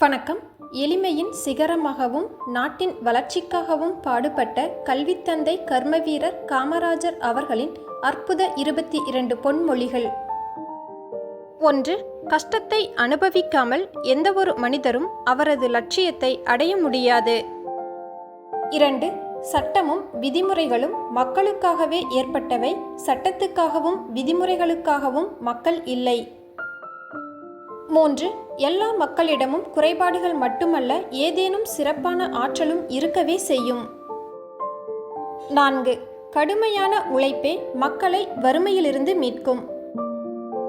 வணக்கம். எளிமையின் சிகரமாகவும் நாட்டின் வளர்ச்சிக்காகவும் பாடுபட்ட கல்வித்தந்தை கர்மவீரர் காமராஜர் அவர்களின் அற்புத இருபத்தி இரண்டு பொன்மொழிகள். ஒன்று கஷ்டத்தை அனுபவிக்காமல் எந்தவொரு மனிதரும் அவரது லட்சியத்தை அடைய முடியாது. இரண்டு சட்டமும் விதிமுறைகளும் மக்களுக்காகவே ஏற்பட்டவை சட்டத்துக்காகவும் விதிமுறைகளுக்காகவும் மக்கள் இல்லை. மூன்று எல்லா மக்களிடமும் குறைபாடுகள் மட்டுமல்ல ஏதேனும் சிறப்பான ஆற்றலும் இருக்கவே செய்யும். நான்கு கடுமையான உழைப்பே மக்களை வறுமையிலிருந்து மீட்கும்.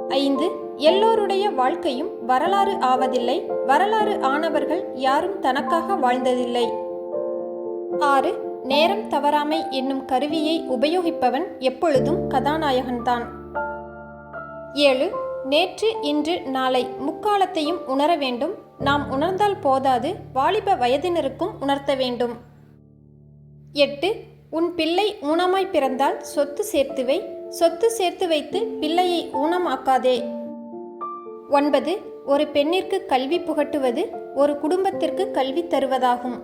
ஐந்து எல்லோருடைய வாழ்க்கையும் வரலாறு ஆவதில்லை வரலாறு ஆனவர்கள் யாரும் தனக்காக வாழ்ந்ததில்லை. ஆறு நேரம் தவறாமை என்னும் கருவியை உபயோகிப்பவன் எப்பொழுதும் கதாநாயகன்தான். ஏழு நேற்று இன்று நாளை முக்காலத்தையும் உணர வேண்டும். நாம் உணர்ந்தால் போதாது வாலிப வயதினருக்கும் உணர்த்த வேண்டும். எட்டு. உன் பிள்ளை ஊனமாய் பிறந்தால் சொத்து சேர்த்து வை. சொத்து சேர்த்து வைத்து பிள்ளையை ஊனமாக்காதே. ஒன்பது. ஒரு பெண்ணிற்கு கல்வி புகட்டுவது ஒரு குடும்பத்திற்கு கல்வி தருவதாகும்.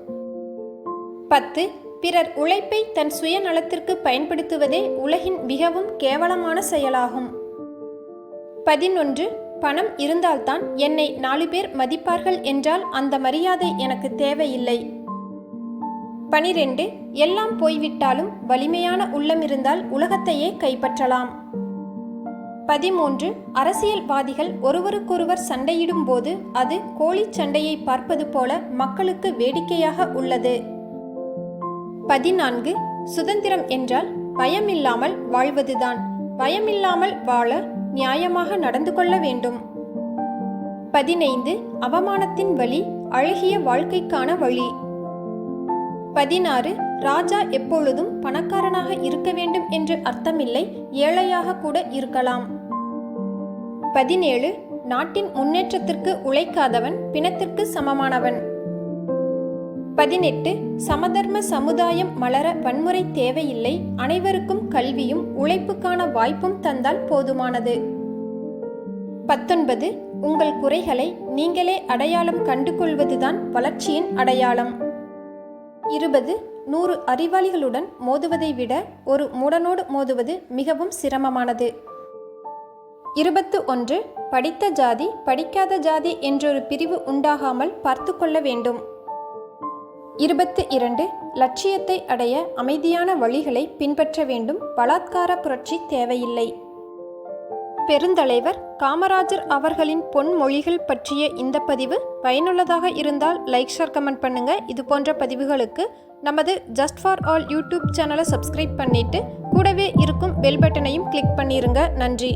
பத்து. பிறர் உழைப்பை தன் சுயநலத்திற்கு பயன்படுத்துவதே உலகின் மிகவும் கேவலமான செயலாகும். பதினொன்று பணம் இருந்தால்தான் என்னை நாலு பேர் மதிப்பார்கள் என்றால் அந்த மரியாதை எனக்கு தேவையில்லை. பனிரெண்டு எல்லாம் போய்விட்டாலும் வலிமையான உள்ளம் இருந்தால் உலகத்தையே கைப்பற்றலாம். பதிமூன்று அரசியல்வாதிகள் ஒருவருக்கொருவர் சண்டையிடும் போது அது கோழி சண்டையை பார்ப்பது போல மக்களுக்கு வேடிக்கையாக உள்ளது. பதினான்கு சுதந்திரம் என்றால் பயமில்லாமல் வாழ்வதுதான். பயமில்லாமல் வாழ நியாயமாக நடந்து கொள்ள வேண்டும். பதினைந்து. அவமானத்தின் வழி அழகிய வாழ்க்கைக்கான வழி. பதினாறு. ராஜா எப்பொழுதும் பணக்காரனாக இருக்க வேண்டும் என்று அர்த்தமில்லை ஏழையாக கூட இருக்கலாம். பதினேழு. நாட்டின் முன்னேற்றத்திற்கு உழைக்காதவன் பிணத்திற்கு சமமானவன். பதினெட்டு சமதர்ம சமுதாயம் மலர வன்முறை தேவையில்லை அனைவருக்கும் கல்வியும் உழைப்புக்கான வாய்ப்பும் தந்தால் போதுமானது. பத்தொன்பது உங்கள் குறைகளை நீங்களே அடையாளம் கண்டு கொள்வதுதான் வளர்ச்சியின் அடையாளம். இருபது நூறு அறிவாளிகளுடன் மோதுவதை விட ஒரு மூடனோடு மோதுவது மிகவும் சிரமமானது. இருபத்து ஒன்று படித்த ஜாதி படிக்காத ஜாதி என்றொரு பிரிவு உண்டாகாமல் பார்த்து கொள்ள வேண்டும். இருபத்து இரண்டு லட்சியத்தை அடைய அமைதியான வழிகளை பின்பற்ற வேண்டும். பலாத்கார புரட்சி தேவையில்லை. பெருந்தலைவர் காமராஜர் அவர்களின் பொன்மொழிகள் பற்றிய இந்த பதிவு பயனுள்ளதாக இருந்தால் லைக் ஷேர் கமெண்ட் பண்ணுங்க. இது போன்ற பதிவுகளுக்கு நமது ஜஸ்ட் ஃபார் ஆல் யூடியூப் சேனலை சப்ஸ்கிரைப் பண்ணிட்டு கூடவே இருக்கும் பெல் பட்டனையும் கிளிக் பண்ணிருங்க. நன்றி.